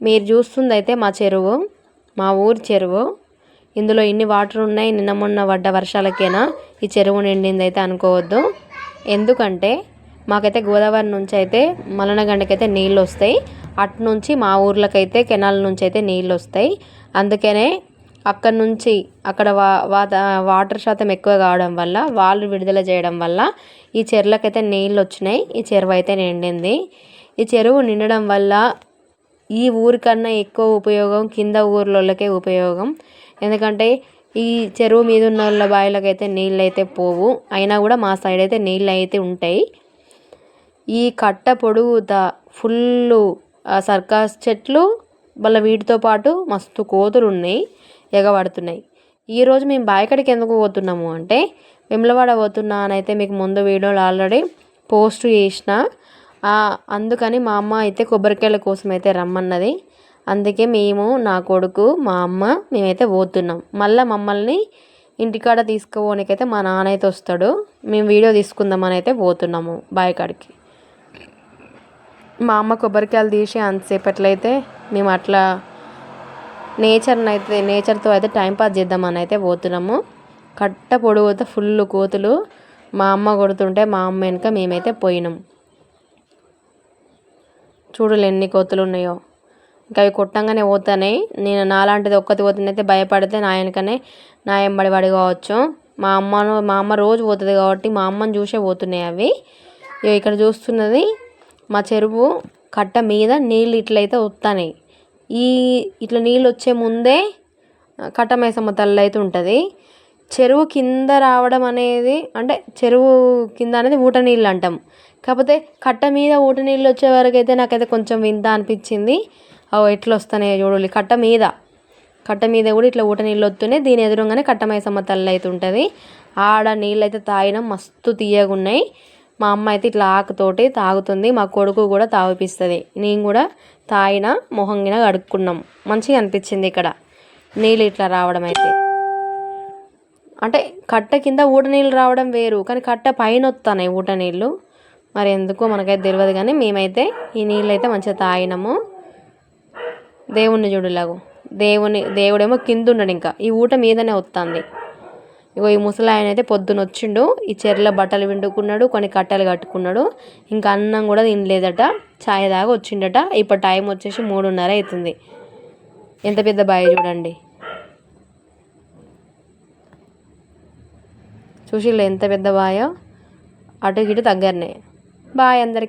మీరు చూస్తుంది అయితే మా చెరువు మా ఊరి చెరువు. ఇందులో ఇన్ని వాటర్ ఉన్నాయి నిన్న మొన్న పడ్డ వర్షాలకేనా? ఈ చెరువు నిండింది అయితే అనుకోవద్దు. ఎందుకంటే మాకైతే గోదావరి నుంచి అయితే మలనగండకైతే నీళ్ళు వస్తాయి అటు నుంచి మా ఊర్లకైతే కెనాల్ నుంచి అయితే నీళ్ళు వస్తాయి అందుకనే అక్కడ నుంచి అక్కడ వా వాత వాటర్ శాతం ఎక్కువ కావడం వల్ల వాళ్ళు విడుదల చేయడం వల్ల ఈ చెరువులకైతే నీళ్ళు వచ్చినాయి ఈ చెరువు అయితే నిండింది. ఈ చెరువు నిండడం వల్ల ఈ ఊరికన్నా ఎక్కువ ఉపయోగం కింద ఊర్లోళ్ళకే ఉపయోగం. ఎందుకంటే ఈ చెరువు మీద ఉన్న వాళ్ళ బావిలకైతే నీళ్ళు అయితే పోవు. అయినా కూడా మా సైడ్ అయితే నీళ్ళు అయితే ఉంటాయి. ఈ కట్ట పొడుగుతా ఫుల్లు సర్కాస్ చెట్లు మళ్ళీ వీటితో పాటు మస్తు కోతులు ఉన్నాయి ఎగబడుతున్నాయి ఈరోజు మేము బాయికడికి ఎందుకు పోతున్నాము అంటే వెమ్లవాడ పోతున్నా అని అయితే మీకు ముందు వీడియోలో ఆల్రెడీ పోస్ట్ చేసిన. అందుకని మా అమ్మ అయితే కొబ్బరికాయల కోసం అయితే రమ్మన్నది. అందుకే మేము నా కొడుకు మా అమ్మ మేమైతే పోతున్నాం. మళ్ళీ మమ్మల్ని ఇంటికాడ తీసుకుపోనికైతే మా నాన్న అయితే వస్తాడు. మేము వీడియో తీసుకుందామని అయితే పోతున్నాము బాయికాడికి మా అమ్మ కొబ్బరికాయలు తీసి అంతసేపట్లో అయితే మేము అట్లా నేచర్ని అయితే నేచర్తో అయితే టైంపాస్ చేద్దామని అయితే పోతున్నాము. కట్ట పొడవుతో ఫుల్ కోతులు. మా అమ్మ కొడుతుంటే మా అమ్మ వెనుక మేమైతే పోయినాం. చూడలే ఎన్ని కోతులు ఉన్నాయో. ఇంకా అవి కొట్టంగానే పోతున్నాయి. నేను నాలాంటిది ఒక్కటి పోతుందైతే భయపడితే నా వెనకనే నా ఎంబడి పడి కావచ్చు. మా అమ్మను మా అమ్మ రోజు పోతుంది కాబట్టి మా అమ్మని చూసే పోతున్నాయి అవి. ఇక్కడ చూస్తున్నది మా చెరువు కట్ట మీద నీళ్ళు ఇట్లయితే వస్తున్నాయి ఈ ఇట్లా నీళ్ళు వచ్చే ముందే కట్టమేసమ్మ తల్లి అయితే ఉంటుంది. చెరువు కింద రావడం అనేది అంటే చెరువు కింద అనేది ఊట నీళ్ళు అంటాం. కాకపోతే కట్ట మీద ఊట నీళ్ళు వచ్చే వరకు అయితే నాకైతే కొంచెం వింత అనిపించింది. అవి ఎట్లా వస్తున్నాయో చూడాలి కట్ట మీద. కట్ట మీద కూడా ఇట్లా ఊట నీళ్ళు వస్తున్నాయి. దీని ఎదురుగానే కట్టమైసమ్మ తల్లి అయితే ఉంటుంది. ఆడ నీళ్ళు అయితే తాగినాం. మస్తు తీయగున్నాయి. మా అమ్మ అయితే ఇట్లా ఆకుతోటి తాగుతుంది. మా కొడుకు కూడా తాగిపిస్తుంది. నేను కూడా తాగిన మొహంగిన కడుక్కున్నాం. మంచిగా అనిపించింది ఇక్కడ. నీళ్ళు ఇట్లా రావడం అయితే. అంటే కట్ట కింద ఊట నీళ్ళు రావడం వేరు కానీ కట్ట పైన వస్తున్నాయి ఊట నీళ్ళు. మరి ఎందుకో మనకైతే తెలియదు కానీ మేమైతే ఈ నీళ్ళు అయితే మంచిగా తాగినాము. దేవుణ్ణి చూడులాగు దేవుని దేవుడేమో కింద ఉండడు ఇంకా. ఈ ఊట మీదనే వస్తుంది ఇగో ఈ ముసలాయన అయితే పొద్దున వచ్చిండు ఈ చెర్ల బట్టలు విండుకున్నాడు కొన్ని కట్టెలు కట్టుకున్నాడు. ఇంకా అన్నం కూడా తినలేదట. ఛాయ్ దాకా వచ్చిండట. ఇప్పుడు టైం వచ్చేసి మూడున్నర అవుతుంది ఎంత పెద్ద భయ చూడండి. చూసిళ్ళు ఎంత పెద్ద బాయో? అటు ఇటు దగ్గరనే బాయ్ అందరికి.